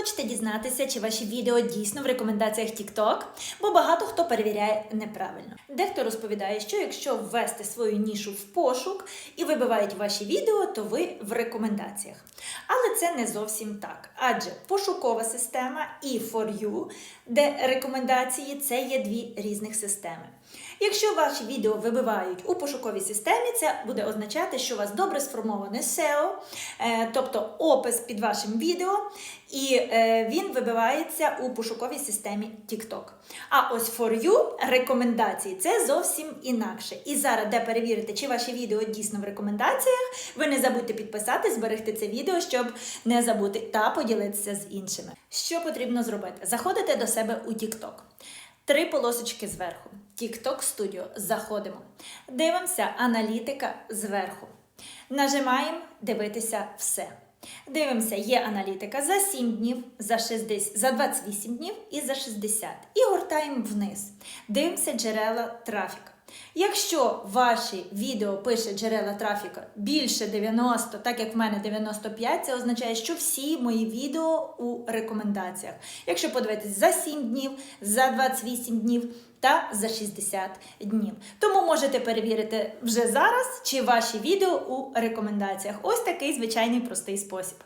Хочете дізнатися, чи ваші відео дійсно в рекомендаціях TikTok? Бо багато хто перевіряє неправильно. Дехто розповідає, що якщо ввести свою нішу в пошук і вибивають ваші відео, то ви в рекомендаціях. Але це не зовсім так. Адже пошукова система і For You, де рекомендації це є дві різних системи. Якщо ваші відео вибивають у пошуковій системі, це буде означати, що у вас добре сформоване SEO, е, тобто опис під вашим відео, і він вибивається у пошуковій системі TikTok. А ось For You рекомендації це зовсім інакше. І зараз, де перевірити, чи ваші відео дійсно в рекомендаціях, ви не забудьте підписати, зберегти це відео, щоб не забути та поділитися з іншими. Що потрібно зробити? Заходите до себе у TikTok. Три полосочки зверху. TikTok Studio. Заходимо. Дивимося аналітика зверху. Нажимаємо дивитися все. Дивимося, є аналітика за 7 днів, за 60, за 28 днів і за 60. І гортаємо вниз. Дивимося джерела трафіка. Якщо ваші відео пише джерела трафіка більше 90, так як в мене 95, це означає, що всі мої відео у рекомендаціях. Якщо подивитись за 7 днів, за 28 днів та за 60 днів. Тому можете перевірити вже зараз, чи ваші відео у рекомендаціях. Ось такий звичайний простий спосіб.